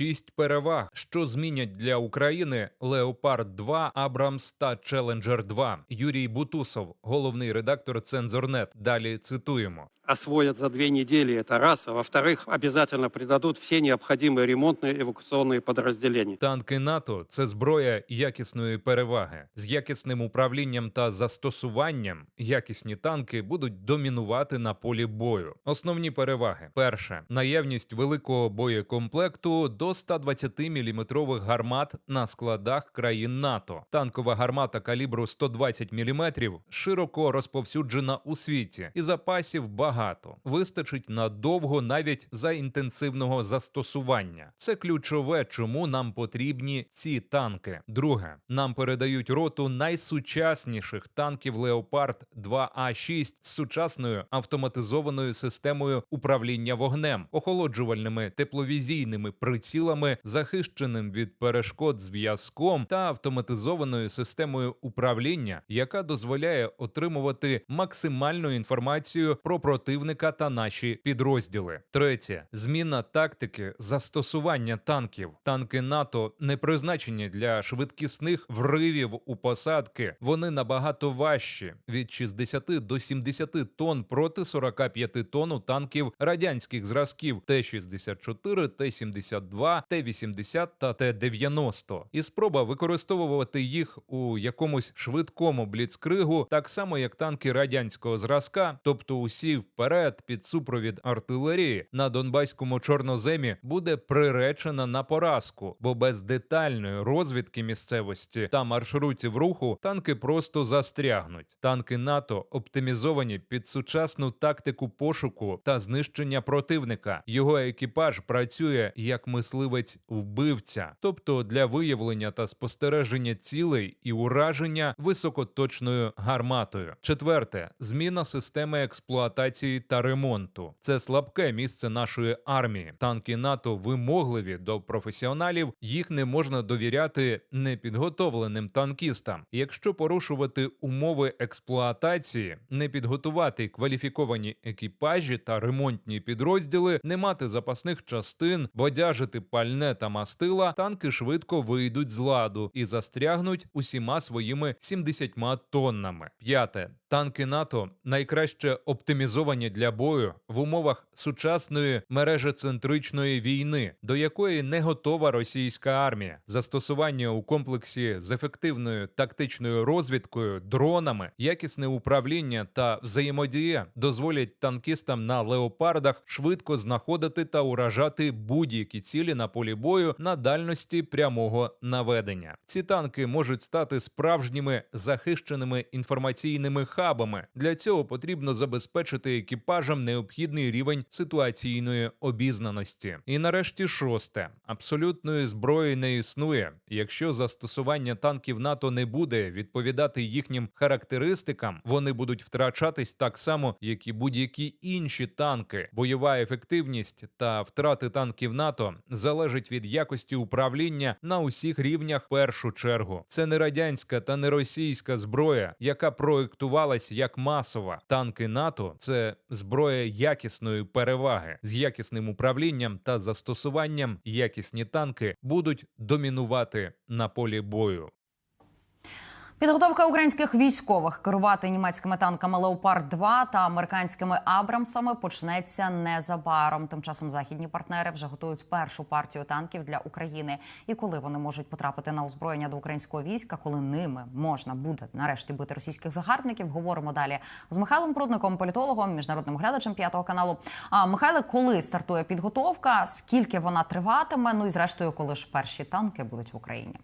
шість переваг, що змінять для України Леопард 2 Абрамс та Челенджер 2 Юрій Бутусов, головний редактор Цензорнет. Далі цитуємо освоят за две недели, это раз. А во-вторых, обязательно придадут все необходимые ремонтные эвакуационные подразделения. Танки НАТО це зброя якісної переваги з якісним управлінням та застосуванням. Якісні танки будуть домінувати на полі бою. Основні переваги: перше наявність великого боєкомплекту до 120 мм гармат на складах країн НАТО. Танкова гармата калібру 120 мм широко розповсюджена у світі, і запасів багато. Вистачить надовго навіть за інтенсивного застосування. Це ключове, чому нам потрібні ці танки. Друге, нам передають роту найсучасніших танків Леопард 2А6 з сучасною автоматизованою системою управління вогнем, охолоджувальними тепловізійними прицілами, захищеним від перешкод зв'язком та автоматизованою системою управління, яка дозволяє отримувати максимальну інформацію про противника та наші підрозділи. Третє зміна тактики застосування танків. Танки НАТО не призначені для швидкісних вривів у посадки. Вони набагато важчі від 60 до 70 тонн проти 45 тонн у танків радянських зразків Т-64, Т-72, Т-80 та Т-90. І спроба використовувати їх у якомусь швидкому бліцкригу, так само як танки радянського зразка, тобто усі вперед під супровід артилерії на Донбаському чорноземі буде приречена на поразку, бо без детальної розвідки місцевості та маршрутів руху танки просто застрягнуть. Танки НАТО оптимізовані під сучасну тактику пошуку та знищення противника. Його екіпаж працює як мисливець вбивця, тобто для виявлення та спостереження цілей і ураження високоточною гарматою. Четверте зміна системи експлуатації та ремонту. Це слабке місце нашої армії. Танки НАТО вимогливі до професіоналів. Їх не можна довіряти непідготовленим танкістам. Якщо порушувати умови експлуатації, не підготувати кваліфіковані екіпажі та ремонтні підрозділи, не мати запасних частин, бодяжити пальне та мастила, танки швидко вийдуть з ладу і застрягнуть усіма своїми 70 тоннами. П'яте танки НАТО найкраще оптимізовані для бою в умовах сучасної мережецентричної війни, до якої не готова російська армія. Застосування у комплексі з ефективною тактичною розвідкою, дронами, якісне управління та взаємодія дозволять танкістам на леопардах швидко знаходити та уражати будь-які цілі на полі бою на дальності прямого наведення. Ці танки можуть стати справжніми захищеними інформаційними хабами. Для цього потрібно забезпечити екіпажам необхідний рівень ситуаційної обізнаності. І нарешті шосте абсолютної зброї не існує. Якщо застосування танків НАТО не буде відповідати їхнім характеристикам, вони будуть втрачатись так само, як і будь-які інші танки. Бойова ефективність та втрати танків НАТО залежить від якості управління на усіх рівнях. Першу чергу це не радянська та не російська зброя, яка проєктувалась як масова. Танки НАТО це зброя якісної переваги з якісним управлінням та застосуванням. Якісні танки будуть домінувати на полі бою. Підготовка українських військових керувати німецькими танками Леопард 2 та американськими Абрамсами почнеться незабаром. Тим часом західні партнери вже готують першу партію танків для України. І коли вони можуть потрапити на озброєння до українського війська, коли ними можна буде нарешті бити російських загарбників, говоримо далі з Михайлом Прудником, політологом, міжнародним глядачем п'ятого каналу. А Михайле, коли стартує підготовка? Скільки вона триватиме? Ну і зрештою, коли ж перші танки будуть в Україні?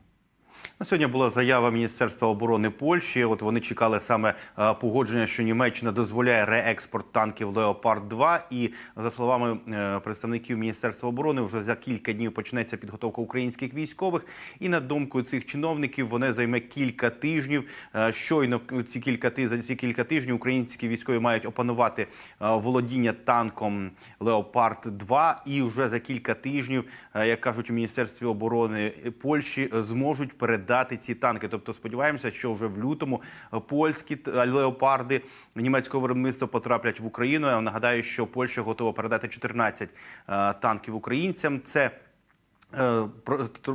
Ну, Сьогодні була заява Міністерства оборони Польщі. От вони чекали саме е, погодження, що Німеччина дозволяє реекспорт танків Леопард 2 І за словами е, представників Міністерства оборони, вже за кілька днів почнеться підготовка українських військових. І на думку цих чиновників, вони займе кілька тижнів. Е, Щойно ці кілька ти- за ці кілька тижнів українські військові мають опанувати володіння танком Леопард 2 і вже за кілька тижнів, як кажуть у Міністерстві оборони Польщі, зможуть передати ці танки. Тобто сподіваємося, що вже в лютому польські леопарди німецького виробництва потраплять в Україну. Я нагадаю, що Польща готова передати 14 е, танків українцям. Це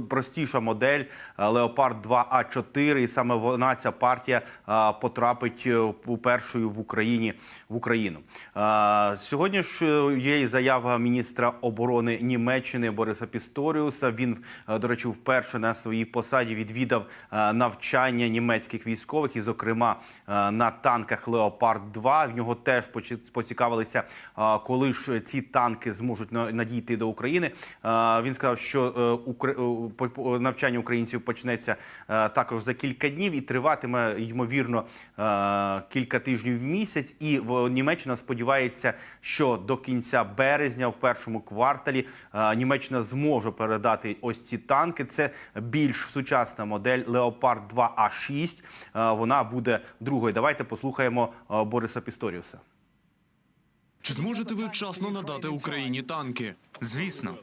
простіша модель е, Леопард 2 А4, і саме вона ця партія е, потрапить е, першою в Україні в Україну. Е, Сьогодні ж е, є заява міністра оборони Німеччини Бориса Пісторіуса. Він, е, до речі, вперше на своїй посаді відвідав е, навчання німецьких військових, і, зокрема, е, на танках Леопард 2 В нього теж поцікавилися, е, коли ж ці танки зможуть на- надійти до України. Е, Він сказав, що е, укр- е, по- навчання українців почнеться е, також за кілька днів і триватиме ймовірно е, кілька тижнів в місяць. І Німеччина сподівається, що до кінця березня, в першому кварталі, е, Німеччина зможе передати ось ці танки. Це більш сучасна модель Леопард 2 А 6 Вона буде другою. Давайте послухаємо е, Бориса Пісторіуса. Чи зможете ви вчасно надати Україні танки? Звісно,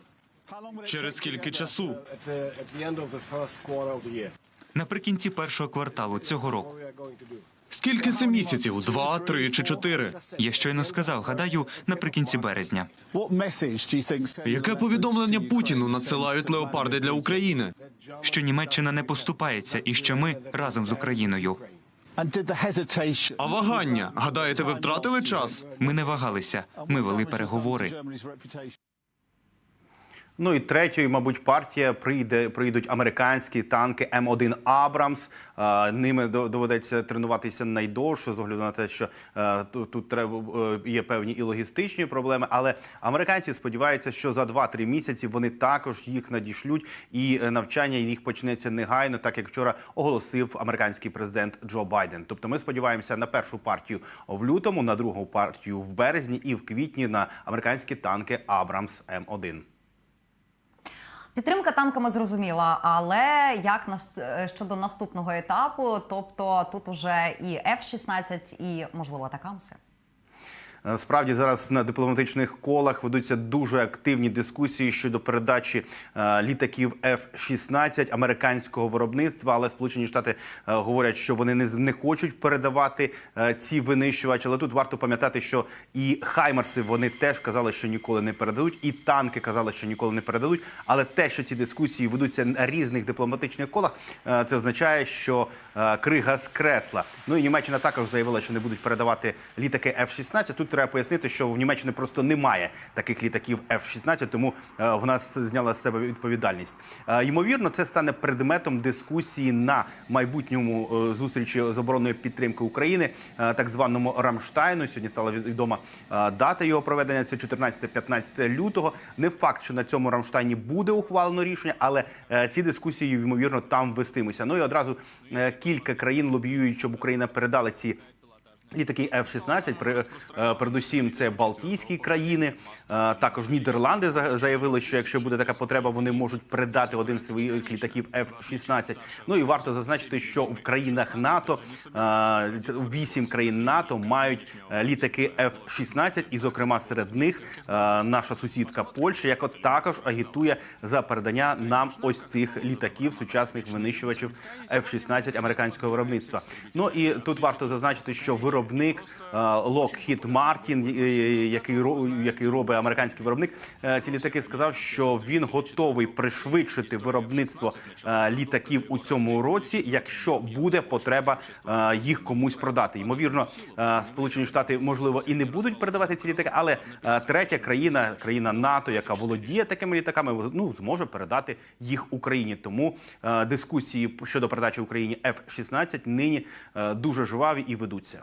Через скільки часу? Наприкінці першого кварталу цього року. Скільки це місяців? Два, три чи чотири? Я щойно сказав, гадаю, наприкінці березня. Яке повідомлення Путіну надсилають леопарди для України? Що Німеччина не поступається і що ми разом з Україною. А вагання? Гадаєте, ви втратили час? Ми не вагалися. Ми вели переговори. Ну і третьою, мабуть, партія прийде прийдуть американські танки М1 Абрамс. Е, Ними доведеться тренуватися найдовше з огляду на те, що тут, треба е, є певні і логістичні проблеми. Але американці сподіваються, що за 2-3 місяці вони також їх надішлють, і е, навчання їх почнеться негайно, так як вчора оголосив американський президент Джо Байден. Тобто, ми сподіваємося на першу партію в лютому, на другу партію в березні і в квітні на американські танки Абрамс М1. Підтримка танками зрозуміла, але як нас- е, щодо наступного етапу, тобто тут уже і F-16, і можливо Такамси. Е, Справді зараз на дипломатичних колах ведуться дуже активні дискусії щодо передачі е, літаків F-16 американського виробництва. Але Сполучені Штати е, говорять, що вони не, хочуть передавати е, ці винищувачі. Але тут варто пам'ятати, що і Хаймерси вони теж казали, що ніколи не передадуть, і танки казали, що ніколи не передадуть. Але те, що ці дискусії ведуться на різних дипломатичних колах, е, це означає, що е, крига з кресла. Ну і Німеччина також заявила, що не будуть передавати літаки F-16. Тут треба пояснити, що в Німеччині просто немає таких літаків F-16, тому е, вона с- зняла з себе відповідальність. Е, Ймовірно, це стане предметом дискусії на майбутньому е, зустрічі з оборонної підтримки України, так званому Рамштайну. Сьогодні стала відома дата його проведення. Це 14-15 лютого. Не факт, що на цьому Рамштайні буде ухвалено рішення, але ці дискусії ймовірно там вестимуться. Ну і одразу кілька країн лобіюють, щоб Україна передала ці. Літаки F-16, при- е, передусім це Балтійські країни, е, також Нідерланди за- заявили, що якщо буде така потреба, вони можуть передати один з своїх літаків F-16. Ну і варто зазначити, що в країнах НАТО е, вісім країн НАТО мають літаки F-16, і зокрема серед них наша сусідка Польща, яка також агітує за передання нам ось цих літаків сучасних винищувачів F-16 американського виробництва. Ну і тут варто зазначити, що виробник е, Lockheed Martin, е, який ро- який робить американський виробник, е, ці літаки сказав, що він готовий пришвидшити виробництво е, літаків у цьому році, якщо буде потреба е, їх комусь продати. Ймовірно, е, Сполучені Штати можливо і не будуть передавати ці літаки, але е, третя країна, країна НАТО, яка володіє такими літаками, ну зможе передати їх Україні. Тому е, дискусії щодо передачі Україні F-16 нині е, дуже жваві і ведуться.